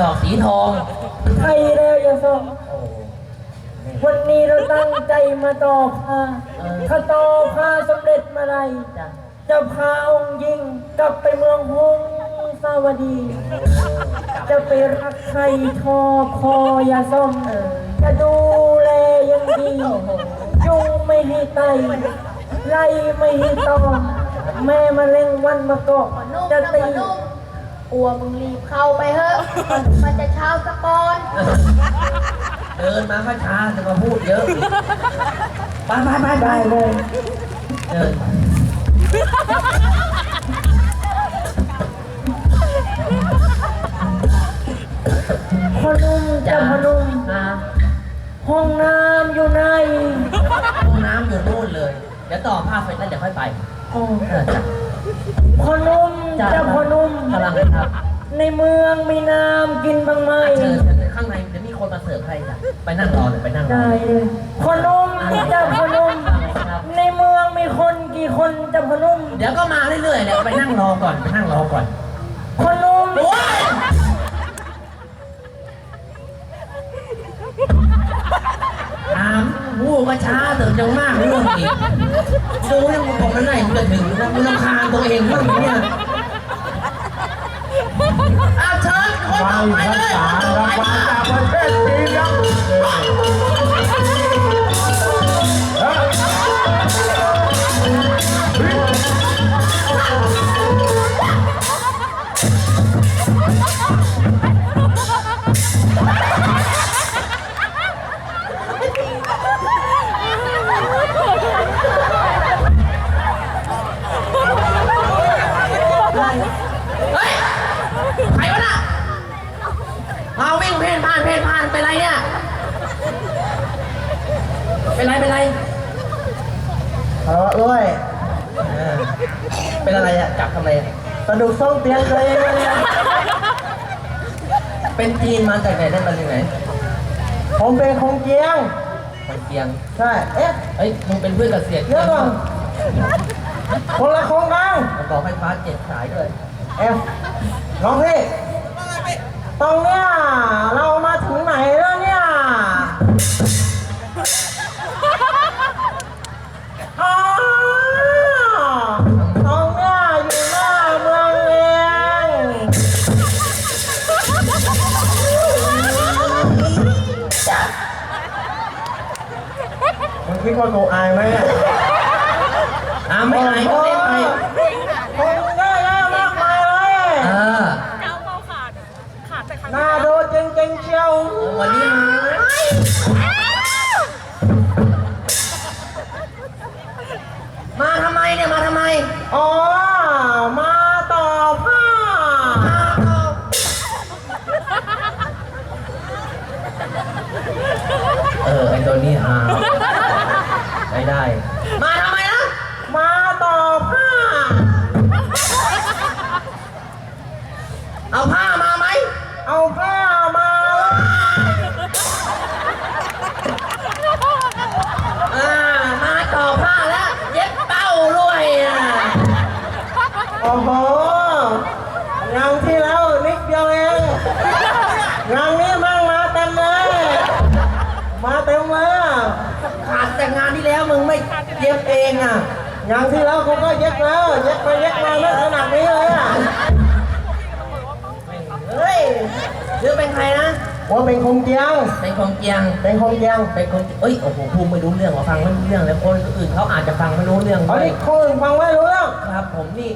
ดอกสีทองใครแล้วอย่าส่งโอ้โหวันนี้เราตั้งใจมาต่อผ้าถ้าต่อผ้าสำเร็จเมื่อไหรจ้ะจะพาองค์ยิงกลับไปเมืองฮงสาวดี จะไปรักใครชอบคอยาส้มจะดูแลอยังดียุงไม่ให้ไตไล่ไม่ให้ตอมแม่มาเล่งวันมาเกาะนุ่มจะนะตีหัวนุ่ม กลัวมึงรีบเข้าไปเถอะ มันจะเช้าสะกอน เดินมาก็ช้าจะมาพูดเยอะ ไปไปไปไปได้เลยเดินพอนุ่มจะพอนุ่มนะห้องน้ำอยู่ไหนห้องน้ำอยู่นู่นเลย เดี๋ยวต่อผ้าเสร็จแล้วเดี๋ยวค่อยไปอ๋อเออจ้ะ พอนุ่มจะพอนุ่ม กำลังครับในเมืองมีน้ำกินบ้างไหมเชิญเชิญข้างในเดี๋ยวมีคนมาเสิร์ฟให้จ้ะไปนั่งรอเลยไปนั่งรอได้เลยพอนุ่มจะพอนุ่ม ในเมืองมีคนกี่คนจะพอนุ่ม เดี๋ยวก็มาเรื่อยๆเนี่ยไปนั่งรอก่อนไปนั่งรอก่อนพอนุ่มโอ้ยถามวู้ก็ช้าเติมจังมากเรื่องอีก ดูยังมึงบอกมันไหนมึงจะถึงนะมึงต้องคานตัวเองเรื่องนี้เนี่ยอาเชิญคนต่อไปเลย รางวัลจากประเทศจีนครับ ดูกส้มเตียงเลยเนี่ยเป็นจีนมาจากไหนได้มาจากไหนผมเป็นคงเจียงคนเกียง ใช่ เอ๊ะเอ้ยมึงเป็นเพื่อนกับเสียเดี๋ยวก่อนคนละโครงการประกอบไฟฟ้าเจ็ดสายด้วย เอ๊ะน้องพี่ตรงเนี้ยเรามา คิดว่ากูอายไหมเนี่ยอ่าไม่ไหนก็เล่นไปคนเยอะแยะมากมายเลยเออน่าดูจริงๆเชียววันนี้มามาทำไมเนี่ย มาทำไมอ๋อมาต่อผ้าเออไอตัวนี้ฮา ไม่ได้ เย็บเองอะงานที่แล้วเขาก็เย็บแล้ว เย็บไปเย็บมาไม่ขนาดนี้เลยอะเฮ้ยชื่อเป็นใครนะว่าเป็นคงเจียง เป็นของเกียง เป็นคงเจียง เป็นคนเอ้ย โอ้โหภูมิไม่รู้เรื่องว่าฟังไม่รู้เรื่องแล้วคนอื่นเขาอาจจะฟังไม่รู้เรื่องเอาด้วยดิคนอื่นฟังไม่รู้เรื่อง ครับ ผมนี่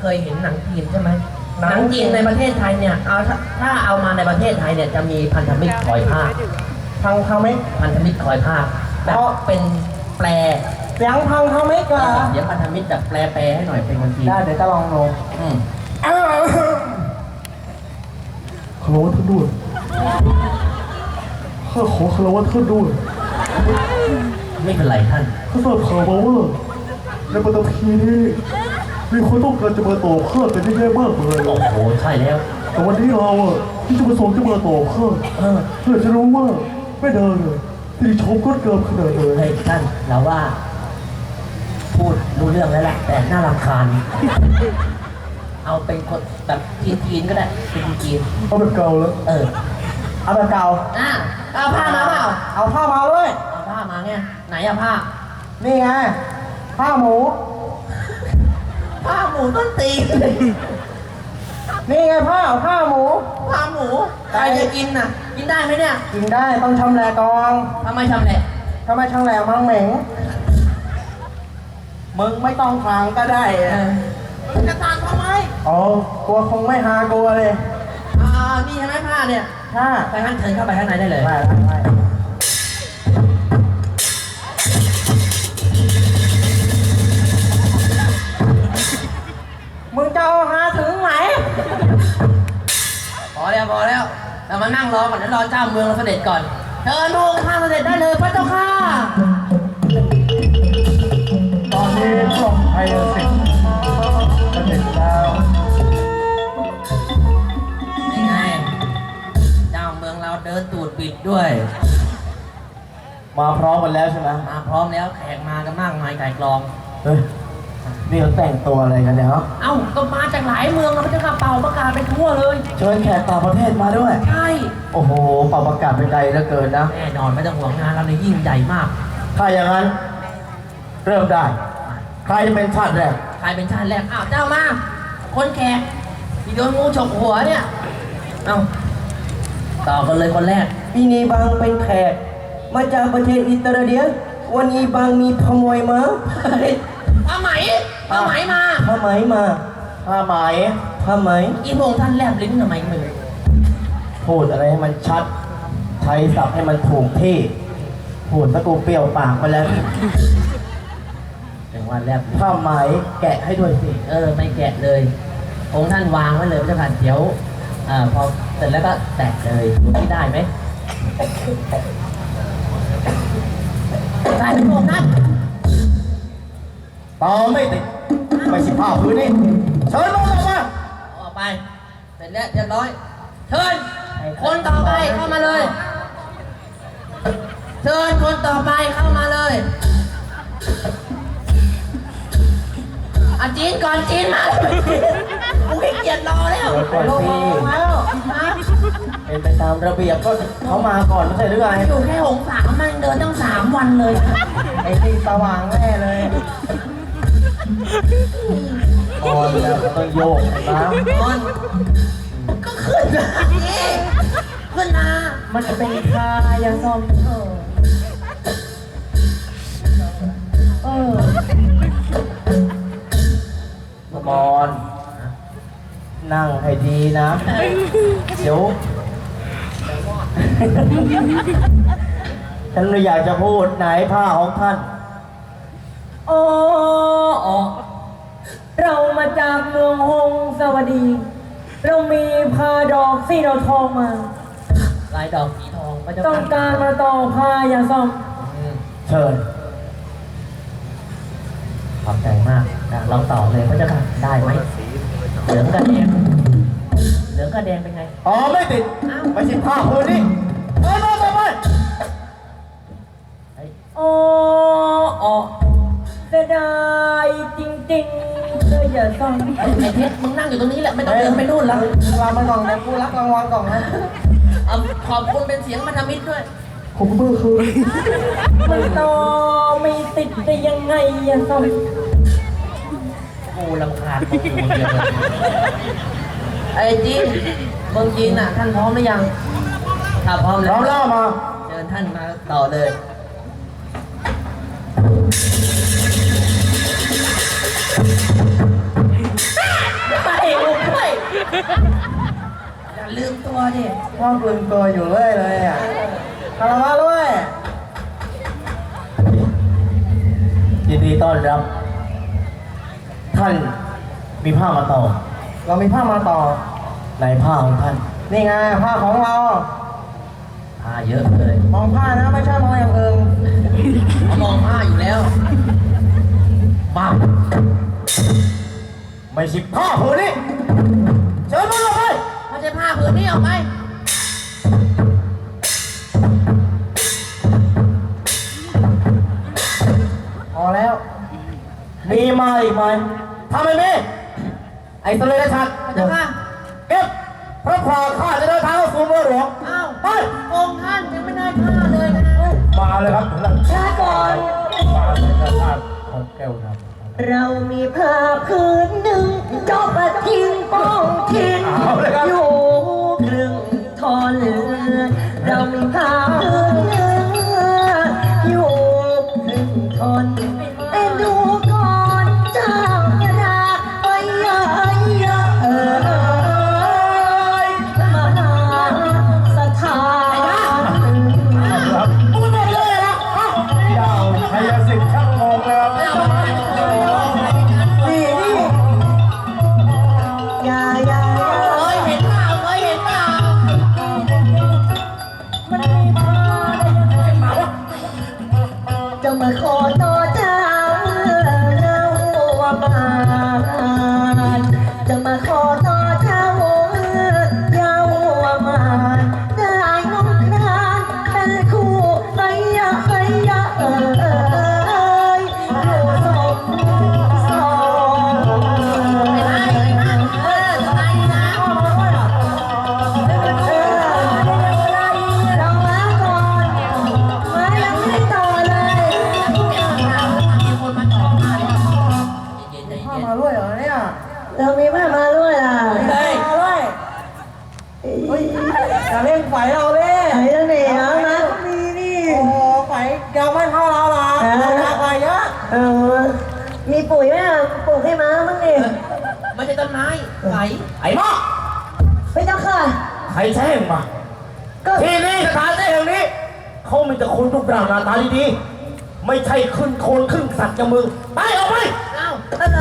เคยเห็นหนังจีนใช่ไหมหหนันังงจีนในประเทศไทยเนี่ย เอาถ้าถ้าเอามาในประเทศไทยเนี่ยจะมีพันธมิตรคอยภาคพังทำไหมพันธมิตรคอยภาคแบบอ๋อเป็นแปลเสี ยงพังทำไหมกะเดี๋ยวพันธมิตรจะแปลแปลให้หน่อยเป็นคนจีนได้เดี๋ยวจะลองดูอืมคารวะท่านด้วยข้าขอคารวะท่านด้วยไม่เป็นไรท่านข้าทราบข่าวมาว่าในปัตตภีนี้มีคนต้องการจะมาต่อข้าเป็นที่แย่มากเลยโอ้โหใช่แล้ว แต่วันนี้เราอะที่จะมาส่งจะมาต่อข้าเออเพื่อจะรู้ว่าไม่เดินเลยที่ชมก็เกินขนาดเลยเฮ้ยท่านเราว่า พูดรู้เรื่องแล้วแหละแต่น่ารำคาญ เอาเป็นคนแบบจีนๆก็ได้เป็นจีนเอาแบบเก่าแล้วๆเออเอาแบบเก่าอะเอาผ้ามาเปล่าเอาผ้ามาเลยเอาผ้ามาไงไหนอะผ้า นี่ไงผ้าหมู ผ้าหมูต้นตีนนี่ไงผ้าผ้าหมูผ้าหมูใครจะกินน่ะ กินได้ไหมเนี่ย กินได้ต้องชำแหละกองทำไมทำแหละถ้าไม่ชำแหละมังเหม็ง มึงไม่ต้องฟังก็ได้เออะอมึงจะทานทำไมอ๋อกลัวคงไม่หากลัวเลยอ่านี่ใช่ไหมผ้าเนี่ยถ้าไปข้างเชิญเข้าไปข้างในได้เลยไม่ไม่ไม่มึงจะเอาหาถึงไหน พอแล้วพอแล้วเรามานั่งรอก่อนเดี๋ยวรอเจ้าเมืองเราเสด็จก่อนเชิญพระองค์ข้าเสด็จได้เลยพระเจ้าค่ะ ตอนนี้กล่องไทยสิทธิ์ก็เสร็จแล้วนี่ไงเจ้าเมืองเราเดินตูดปิดด้วย มาพร้อมกันแล้วใช่ไหมมาพร้อมแล้วแขกมากันมากมายไก่กลอง เฮ้ยนี่เขาแต่งตัวอะไรกันเนี่ยฮะเอ้าก็มาจากหลายเมืองแล้วพระเจ้าค่ะเป่าประกาศไปทั่วเลย เชิญแขกต่างประเทศมาด้วย ใช่ โอ้โหเป่าประกาศเป็นไกลเหลือเกินนะ แน่นอนไม่ต้องห่วงงานเราเลยยิ่งใหญ่มาก ถ้าอย่างนั้น เริ่มได้ ใครจะเป็นชาติแรก ใครเป็นชาติแรก อ้าวเจ้ามา คนแขกที่โดนงูฉกหัวเนี่ย เอ้าต่อกันเลยคนแรก ปีนี้บางเป็นแขก มาจากประเทศอิตาลีวันนี้บางมีขโมยมาผ้าไหมผ้าไหมมาผ้าไหมมาผ้าไหมผ้าไหม อีพงท่านแลบลิ้นทำไมไม่รู้พูดอะไรให้มันชัด ใช้ศัพท์ให้มันถูกที่ พูดตะกูเปรี้ยวปากไปแล้วแต่ ว่าแลบลิ้นผ้าไหมแกะให้ด้วยสิ เออไม่แกะเลย องค์ท่านวางไว้เลยพระเจ้าค่ะเดี๋ยวอ่าพอเสร็จแล้วก็แตะเลยดูที่ได้ไหมได้ไหมพระองค์ท่านต่อไม่ติดไม่ใช่ผ้าพื้นนี่เชิญลงมาเอาออกไปเสร็จแล้วเรียบร้อยเชิญคนต่อไปเข้ามาเลยเชิญคนต่อไปเข้ามาเลย อาจีนก่อนจีนมากูขี้เกียจรอแล้วเดี๋ยวก่อนสิแล้วฮะเป็นไปตามระเบียบก็เขามาก่อนไม่ใช่หรือไงอยู่แค่หงสามมันเดินตั้งสามวันเลย ไอ้ที่สว่างแน่เลยตอนแล้วก็ต้องโยกนะนอนก็ขึ้นมานี่ขึ้นมามันจะเป็นคายังนอนเออเออ บอลนั่งให้ดีนะ เดี๋ยวฉันเลยอยากจะพูดไหนผ้าของท่านอ๋ออ๋อเรามาจากเมืองฮงสวัสดี เรามีพาดอกสีดอกทองมาลายดอกสีทองพระเจ้าต้องค่ะการมาต่อพายาซ่อมอืมเชิญ ขอบใจมากอะลองต่อเลยพระเจ้าค่ะได้ไหมเหลืองกับแดงเหลืองกับแดงเป็นไง อ๋อไม่ติดอ้าวไม่ใช่ผ้าพื้นนี่เออมาไปไปเฮ้ยอ๋ออ๋อเสียดายจริงๆเลยอย่าซ่อมไอ้เพชรมึงนั่งอยู่ตรงนี้แหละไม่ต้องเดินไปนู่นแล้ว วางมันก่อนนะกูรักรางวัลก่อนนะ เอาขอบคุณเป็นเสียงมันธมิตรด้วย ผมก็เพิ่งคืนมันต่อไม่ติดได้ยังไงอย่าซ่อมกูรำคาญพวกกูเยอะเลยไอ้จีนเมืองจีนน่ะ ท่านพร้อมหรือยังถ้าพร้อมแล้เราว เล่ามา เชิญท่านมาต่อเลยไปลูกไปอย่าลืมตัวดิ ว่างลืมตัวอยู่เรื่อยเลยอะ คาราวะด้วยยินดีต้อนรับ ท่านมีผ้ามาต่อเรามีผ้ามาต่อในผ้าของท่านนี่ไงผ้าของเราผ้าเยอะเลยมองผ้านะไม่ใช่มองอย่างอื่นเขามองผ้าอยู่แล้วบ้าไม่ใช่ผ้าผืนนี้ สเลดชัดเจ้าค่ะเก็บพระพรข้าจะเดินทางเข้าสู่เมืองหลวงอ้าวไปองค์ท่านยังไม่ได้ท่าเลยนะมาเลยครับถึงแล้วช้าก่อนมาเลยครับท่านของแก้วครับเรามีผ้าผืน เรามีผ้ามาด้วยล่ะเฮ้ยมาด้วยอย่าเล่นไฟเราเล่ไหนแล้วเนี่ยเอามามีนี่โอ้ไฟยังไม่เท่าเราหรอกเราไฟเยอะเออมีปุ๋ยไหมอะปลูกให้ม้าบ้างดิไม่ใช่ต้นไม้ไหลไอ้หมอไม่ต้องค่ะใครแช่งมาก็ที่นี่สถานที่แห่งนี้เขามีแต่คนรูปร่างหน้าตาดีๆไม่ใช่ขึ้นโคนขึ้นสัตว์กับมึงไปออกไปเอ้าอะไร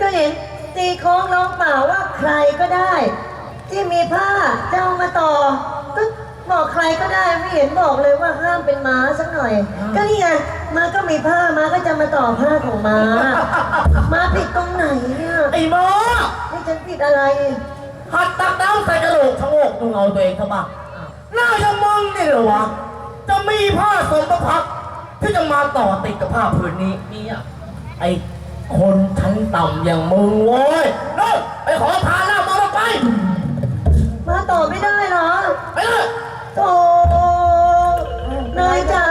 ก็เห็น ตีโค้งร้องเปล่าว่าใครก็ได้ ที่มีผ้าจะเอามาต่อก็บอกใครก็ได้ไม่เห็นบอกเลยว่าห้ามเป็นม้าสักหน่อย ก็นี่ไงม้าก็มีผ้าม้าก็จะมาต่อผ้าของม้าม้าผิดตรงไหนเนี่ยไอ้หมอนี่ฉันผิดอะไร หัดตักน้ำใส่กระโหลกชะโงกดูเงาตัวเองเขาบ้างหน้าจะมึงนี่เหรอวะ จะมีผ้าสมประพักที่จะมาต่อติดกับผ้าผืนนี้มีอะไอ้ คนชั้นต่ำอย่างมึงโว้ยนู่นไปขอทานหน้ามาไปม้าต่อไม่ได้เหรอไปเลยโธ่นายจ๋า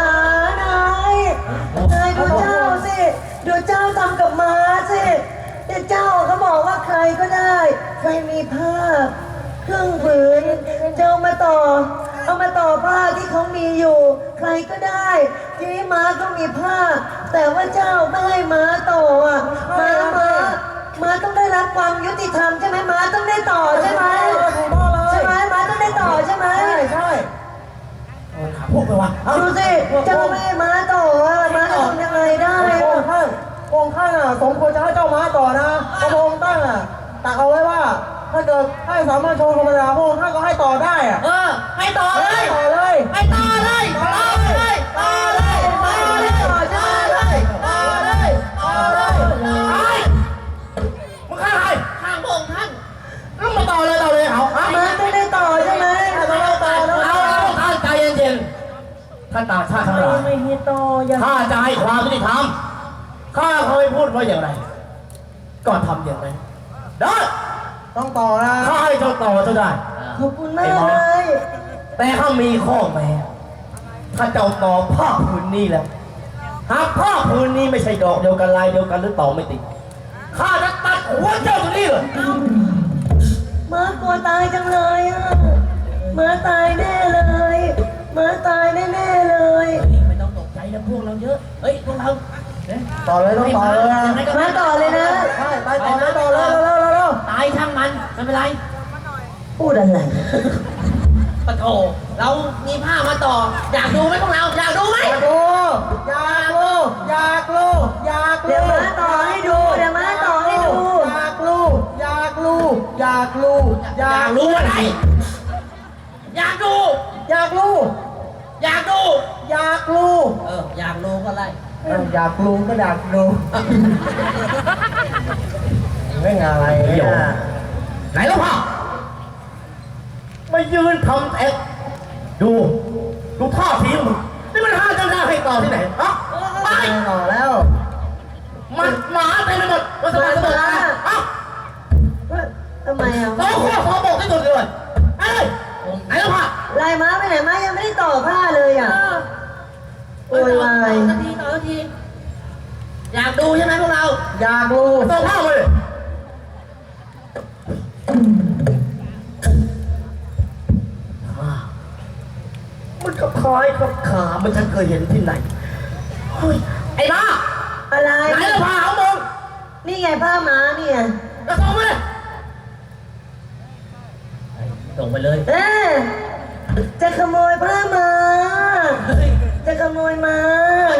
นายนายดูเจ้าสิดูเจ้าทำกับม้าสิเดี๋ยวเจ้าเขาบอกว่าใครก็ได้ ใครมีผ้าเครื่องผืนจะเอามาต่อ เอามาต่อผ้าที่เขามีอยู่ ใครก็ได้ทีนี้ม้าก็มีผ้า แต่ว่าเจ้าไม่ให้ม้าต่ออะม้าม้าม้าต้องได้รับความยุติธรรมใช่ไหมม้าต้องได้ต่อใช่ไหมใช่ไหมม้าต้องได้ต่อใช่ไหมใช่ใช่ถามพวกไปวะเอาดูสิเจ้าแม่ม้าต่ออะม้าจะทำยังไงได้พระองค์ท่านพระองค์ท่านอะสมควรจะให้เจ้าม้าต่อนะพระองค์ท่านอะตักเอาไว้ว่า ถ้าเกิดให้สามัญชนธรรมดาพระองค์ท่านก็ให้ต่อได้อะเออให้ต่อเลยต่อเลยให้ต่อเลย ๆท่านต่างชาติทั้งหลายไม่ให้ต่ออย่าข้าจะให้ความยุติธรรมข้าเคยพูดว่าอย่างไร ก็ทำอย่างนั้นได้ต้องต่อนะข้าให้เจ้าต่อเจ้าได้ขอบคุณมากเลยแต่ข้ามีข้อแม้ถ้าเจ้าต่อผ้าผืนนี้แล้วหากผ้าผืนนี้ไม่ใช่ดอกเดียวกันลายเดียวกันหรือต่อไม่ติดข้าจะตัดหัวเจ้าตรงนี้เลยม้ากลัวตายจังเลยอะม้าตายแน่เลย ม้าตายแน่ๆเลย ไม่ต้องตกใจนะพวกเราเยอะ เฮ้ยพวกเราต่อเลยต้องต่อเลยนะม้าต่อเลยนะ ใช่ไปต่อเลยต่อเลยเร็วเร็วเร็วตายช่างมันไม่เป็นไรพูดอะไรปะโถเรามีผ้ามาต่อ อยากดูไหมพวกเรา อยากดูไหมอยากดูอยากรู้อยากรู้อยากเดี๋ยวรู้ม้าต่อให้ดูเดี๋ยวม้าต่อให้ดูอยากรู้อยากรู้อยากรู้ออยายากกรู้อะไร อยากดูอยากรู้ อยากดู อยากรู้เออ อยากรู้ก็ไล่เอออยากรู้ก็อยากรู้ไม่งานอะไรเนี่ยไหนแล้วพ่อมายืนทำเอ็กดู ดูท่าทีมึงนี่มันห้าเจ้าหน้าให้ต่อที่ไหนฮะไปไม่ต่อแล้ว มันหมาเต็มไปหมดมันสบายสบายฮะทำไมอะสองข้อสองบอกที่สุดเลยไอ้ไหนแล้วผ้าลายม้าไปไหนม้ายังไม่ได้ต่อผ้าเลยอะโวยวาย ต่อทีต่อที อยากดูใช่ไหมพวกเราอยากดูส่งผ้ามาเลยผ้ามันก็คล้ายกับขามันฉันเคยเห็นที่ไหนเฮ้ยไอ้บ้าอะไร ไหนแล้วผ้าของมึงนี่ไงผ้าม้าเนี่ยก็ส่งมาเลยส่งไปเลย เอ๊ะ จะขโมยผ้าม้าจะขโมยม้า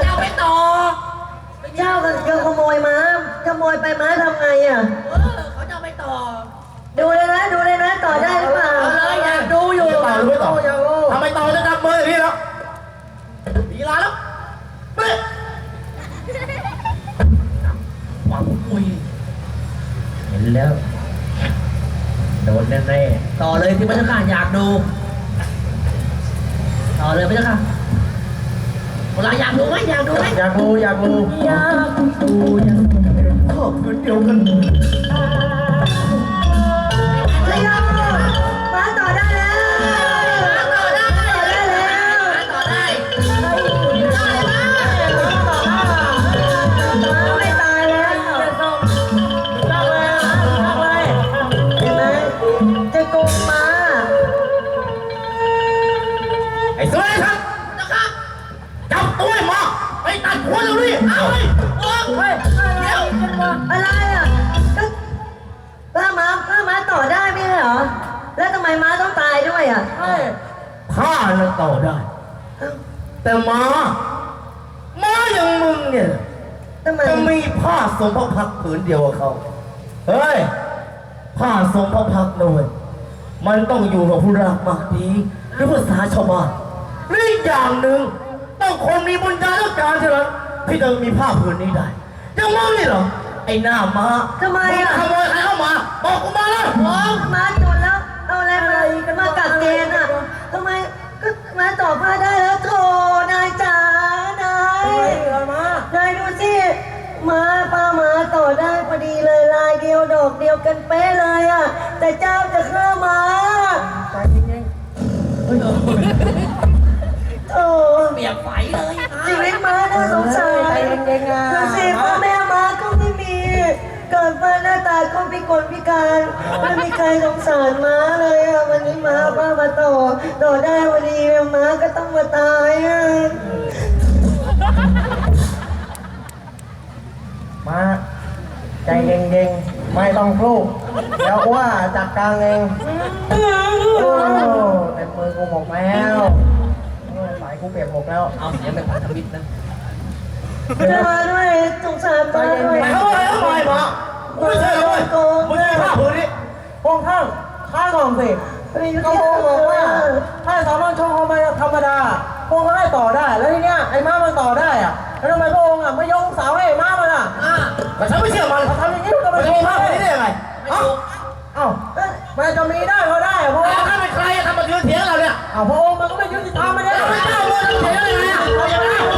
จะเอาไปต่อเจ้าก็จะขโมยม้าขโมยไปม้าทำไงอะ เออเขาจะเอาไปต่อ ดูเลยนะ ดูเลยนะ ต่อได้หรือเปล่าเอาเลยอยากดูอยู่ต่อหรือไม่ต่อทำไมต่อจะจับมืออย่างนี้แล้วมีลาแล้วเฮ้ยหวังคุยเห็นแล้ว โดนแน่ๆต่อเลยที่พระเจ้าค่ะอยากดู ต่อเลยพระเจ้าค่ะพวกเราอยากดูไหมอยากดูไหมอยากดูอยากดูอยากดูอยากดูชอบเดียวกัน ผ้าน่ะต่อได้ แต่ม้าม้าอย่างมึงเนี่ยทำไมจะมีผ้าสมพระพักตร์ผืนเดียวกับเขา เฮ้ย ผ้าสมพระพักตร์นะเว้ยมันต้องอยู่กับผู้รักมากดีหรือภาษาชาวบ้านหรืออีกอย่างหนึ่งต้องคนมีบุญญาและการเท่านั้นที่จะมีผ้าผืนนี้ได้ยังมึงนี่เหรอไอ้หน้าม้าทำไมอะงขโมยใครเข้ามาบอกกูมาแล้วม้าจนแล้วเอาอะไรมามากัดเกณฑ์อะทำไมก็ ม้าต่อผ้าได้แล้วโถนายจ๋านายนายดูสิม้าผ้าม้าต่อได้พอดีเลยลายเดียวดอกเดียวกันเป๊ะเลยอะ แต่เจ้าจะฆ่าม้าโอ้เปียกไฟเลยนะชีวิตม้าน่าสงสารดูสิพ่อแม่ม้าก็ไม่มี เกิดมาหน้าตาก็พิกลพิการไม่มีใครสงสารม้าเลยอะวันนี้ม้าป้ามาต่อต่อได้วันนี้ม้าก็ต้องมาตายอะมาใจเย็นๆไม่ต้องพูดเดี๋ยวว่าจัดการเองโอ้เต็มมือกูหมดแล้วโอ้ยสายกูเปียกหมดแล้ว เอาเสียงเป็นพันธมิตรนะ จะมาด้วยสงสารมาด้วยไม่เข้าไปเข้าไปมาไม่ใช่เลยไม่ใช่ผ้าผืนนี้ห้องข้างข้างของสิเขาบอกว่าถ้าสามารถชงเขามาธรรมดาพวกก็ให้ต่อได้ แล้วทีเนี้ยไอ้ม้ามันต่อได้อะแล้วทำไมพระองค์อะไม่ยกสาวให้ไอ้ม้ามันอะแต่ฉันไม่เชื่อมันทำอย่างนี้มันก็ไม่ถูกม้าคนนี้ได้ยังไงเอ้ามันจะมีได้ก็ได้เพราะว่าถ้าเป็นใครทำมายืนเถียงเราเนี่ยอ้าวพระองค์มันก็ไม่ยุติธรรมไม่ได้ไม่ได้เลยเถียงอะไระ